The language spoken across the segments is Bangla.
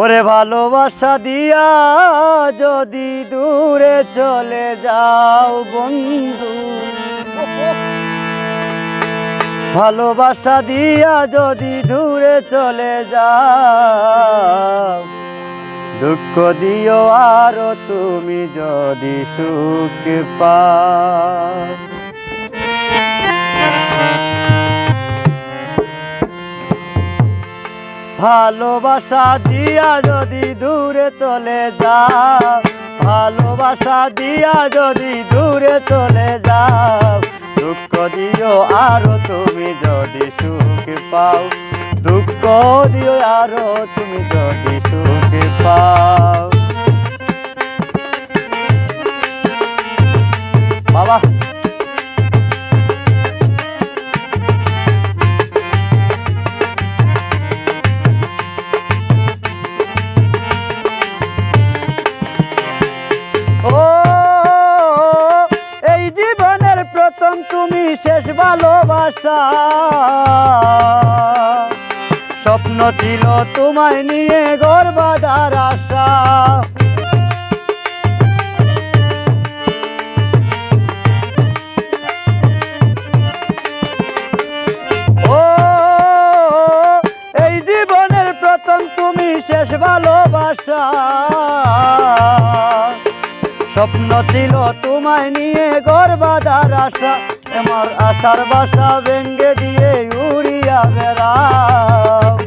ওরে ভালোবাসা দিয়া যদি দূরে চলে যাও বন্ধু। ভালোবাসা দিয়া যদি দূরে চলে যাও, দুঃখ দিও আর তুমি যদি সুখ পাও। ভালোবাসা দিয়া যদি দূরে চলে যা, ভালোবাসা দিয়া যদি দূরে চলে যাও দুঃখ দিও আরও তুমি যদি সুখ পাও। দুঃখ দিও আরও তুমি যদি সুখ পাও। শেষ ভালোবাসা। স্বপ্ন ছিল তোমায় নিয়ে গর্বাদার আশা। ও, এই জীবনের প্রথম তুমি শেষ ভালোবাসা। স্বপ্ন ছিল তোমায় নিয়ে গর্বাদার আশা। আমার আশার বাসা ভেঙ্গে দিয়ে উড়িয়া বেড়াও।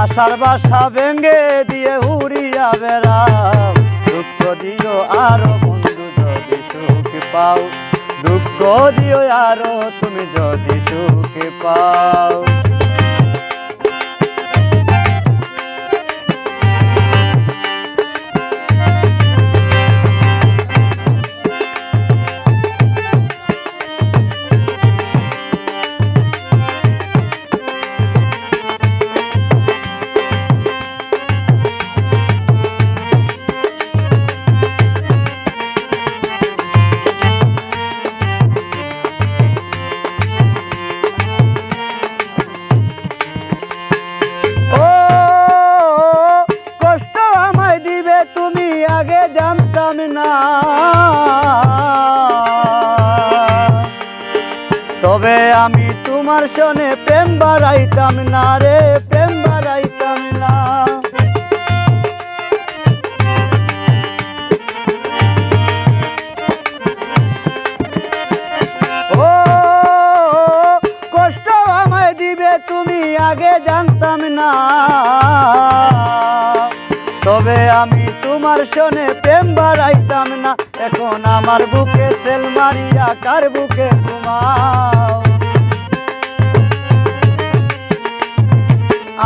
আশার বাসা ভেঙ্গে দিয়ে উড়িয়া বেড়াও। দুঃখ দিও আরও বন্ধু যদি সুখ পাও। দুঃখ দিও আরও তুমি যদি সুখ পাও। তবে আমি তোমার সনে প্রেম বাড়াইতাম না রে, প্রেম বাড়াইতাম না। ও, কষ্ট আমায় দিবে তুমি, আগে জানতাম না। তবে আমি তোমার সনে প্রেম বাড়াইতাম না। এখন আমার বুকে সেল মারিয়া কার বুকে ঘুমাও?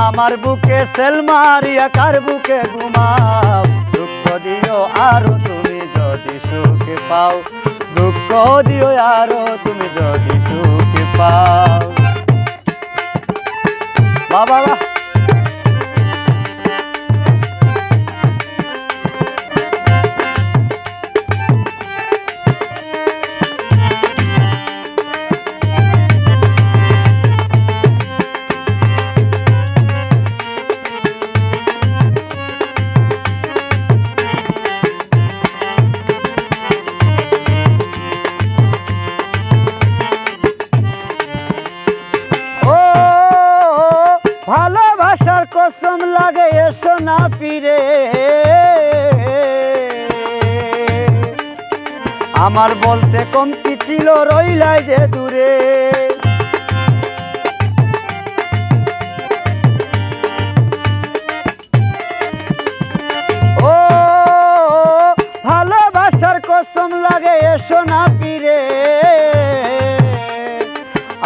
আমার বুকে সেল মারিয়া কার বুকে ঘুমাও? দুঃখ দিও আরও তুমি যদি সুখ পাও। দুঃখ দিও আরও তুমি যদি সুখ পাও। বাবা বাহ ভালোবাসার কসম লাগে, এসো না ফিরে। আমার বলতে কম কি ছিল রইলাই যে দূরে। ও, ভালোবাসার কসম লাগে, এসো না ফিরে।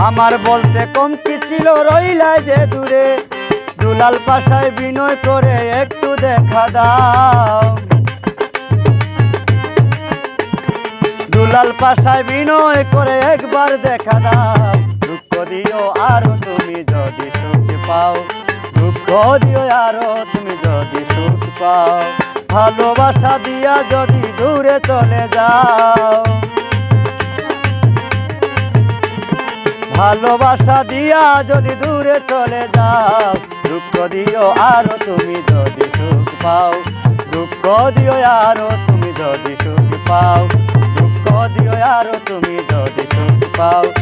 আমার বলতে কম কি ছিল রইলা যে দূরে। দুলাল পাশায় বিনয় করে একটু দেখা দাও। দুলাল পাশায় বিনয় করে একবার দেখা দাও। দুঃখ দিও আরও তুমি যদি সুখ পাও। দুঃখ দিও আরও তুমি যদি সুখ পাও। ভালোবাসা দিয়া যদি দূরে চলে যাও। ভালোবাসা দিয়া যদি দূরে চলে যাও, দুঃখ দিও আরও তুমি যদি সুখ পাও। দুঃখ দিও আরও তুমি যদি সুখ পাও। দুঃখ দিও আরও তুমি যদি সুখ পাও।